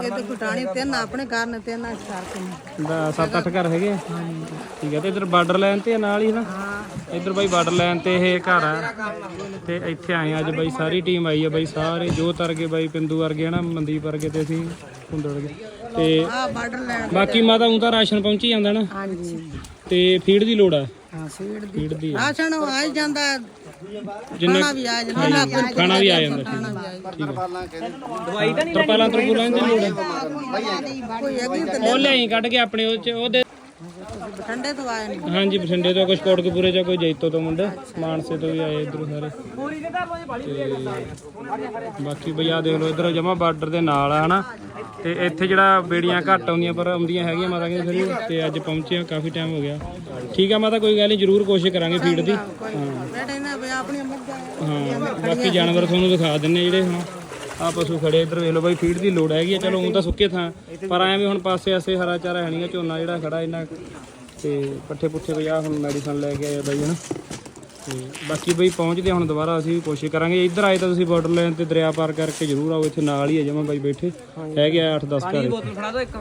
ਇਹ ਤੇ ਘਟਾਣੀ ਤਿੰਨ ਆਪਣੇ ਘਰ ਨੇ ਤਿੰਨ ਇਸ ਕਰਕੇ ਨੇ ਦਾ ਸੱਤ ਅੱਠ ਘਰ ਹੈਗੇ ਆ? ਠੀਕ ਹੈ ਤੇ ਇਧਰ ਬਾਰਡਰ ਲਾਈਨ ਤੇ ਆ ਨਾਲ ਹੀ ਨਾ? ਇਧਰ ਬਾਈ ਬਾਰਡਰ ਲਾਈਨ ਤੇ ਇਹ ਘਰ ਆ। ਤੇ ਇੱਥੇ ਆਏ ਆ ਅੱਜ ਬਾਈ ਸਾਰੀ ਟੀਮ ਆਈ ਆ ਬਾਈ ਸਾਰੇ ਜੋਤ ਵਰਗੇ ਬਾਈ ਪਿੰਦੂ ਵਰਗੇ ਹਨਾ ਮਨਦੀਪ ਵਰਗੇ ਤੇ ਅਸੀਂ ਹੁੰਦੜ ਵਰਗੇ। ਤੇ ਆ ਬਾਰਡਰ ਲੈਣ ਬਾਕੀ ਮਾਤਾ ਤਾਂ ਰਾਸ਼ਨ ਪਹੁੰਚੀ ਜਾਂਦਾ ਨਾ? ਹਾਂਜੀ। ਤੇ ਫੀਡ ਦੀ ਲੋੜ ਆ? ਹਾਂ ਦੀ। ਫੀਡ ਦੀ ਆ। ਰਾਸ਼ਨ ਆ ਹੀ ਜਾਂਦਾ। ਜਿੰਨੇ ਖਾਣਾ ਵੀ ਆ ਜਾਂਦਾ। ਖਾਣਾ ਵੀ ਆ ਜਾਂਦਾ। ਖਾਣਾ ਵੀ ਦਵਾਈ ਤਾਂ ਨਹੀਂ ਤਰਪਾਲਾਂ ਦੀ ਲੋੜ ਉਹ ਲਿਆਈ ਕੱਢ ਕੇ ਆਪਣੇ ਉਹ ਚ ਉਹਦੇ ਠੰਡੇ ਤੋਂ ਆਏ ਨੇ ਹਾਂਜੀ ਬਠਿੰਡੇ ਤੋਂ ਕੁਝ ਕੋਟਕਪੂਰੇ ਚੋਂ ਕੋਈ ਜੈਤੋ ਤੋਂ ਮੁੰਡੇ। ਮਾਨਸੇ ਤੋਂ ਵੀ ਆਏ ਇਧਰੋਂ ਸਾਰੇ। ਤੇ ਬਾਕੀ ਬਈ ਆ ਦੇਖ ਲਓ ਇਧਰ ਜਮਾ ਬਾਰਡਰ ਦੇ ਨਾਲ ਆ ਹਨਾ? ਤੇ ਇੱਥੇ ਜਿਹੜਾ ਬੇੜੀਆਂ ਘੱਟ ਆਉਂਦੀਆਂ, ਪਰ ਆਉਂਦੀਆਂ ਹੈਗੀਆਂ ਮਾਤਾ ਕਹਿੰਦੇ ਫਿਰ ਤੇ ਅੱਜ ਪਹੁੰਚੇ ਆ ਕਾਫੀ ਟਾਈਮ ਹੋ ਗਿਆ। ਠੀਕ ਆ ਮਾਤਾ, ਕੋਈ ਗੱਲ ਨਹੀਂ, ਜ਼ਰੂਰ ਕੋਸ਼ਿਸ਼ ਕਰਾਂਗੇ ਫੀਡ ਦੀ। ਹਾਂ ਹਾਂ ਬਾਕੀ ਜਾਨਵਰ ਤੁਹਾਨੂੰ ਦਿਖਾ ਦਿੰਨੇ ਜਿਹੜੇ ਹੁਣ ਆ ਪਸ਼ੂ ਖੜੇ ਇੱਧਰ, ਵੇਖ ਲਓ ਬਾਈ ਫੀਡ ਦੀ ਲੋੜ ਹੈਗੀ ਆ। ਚਲੋ ਹੁਣ ਤਾਂ ਸੁੱਕੇ ਥਾਂ, ਪਰ ਐਵੇਂ ਹੁਣ ਪਾਸੇ ਆਸੇ ਹਰਾ ਚਾਰਾ ਹੈ ਨਹੀਂਗਾ ਝੋਨਾ ਜਿਹੜਾ ਖੜਾ ਇਹਨਾਂ ਤੇ ਪੱਠੇ ਪੁੱਠੇ ਬਈ ਆ ਹੁਣ ਮੈਡੀਸਨ ਲੈ ਕੇ ਆਏ ਆ ਬਾਈ, ਹਨਾ। ਤੇ ਬਾਕੀ ਬਈ ਪਹੁੰਚਦੇ ਹੁਣ ਦੁਬਾਰਾ ਅਸੀਂ ਵੀ ਕੋਸ਼ਿਸ਼ ਕਰਾਂਗੇ। ਇੱਧਰ ਆਏ ਤਾਂ ਤੁਸੀਂ ਬਾਰਡਰ ਲਾਈਨ ਤੇ ਦਰਿਆ ਪਾਰ ਕਰਕੇ ਜ਼ਰੂਰ ਆਓ ਇੱਥੇ ਨਾਲ ਹੀ ਹੈ ਜਮਾ ਬਾਈ ਬੈਠੇ। ਹੈਗੇ ਆ 8-10 ਘਰ। ਬੋਤਲ ਫੜਾ ਦਿਓ ਇੱਕ।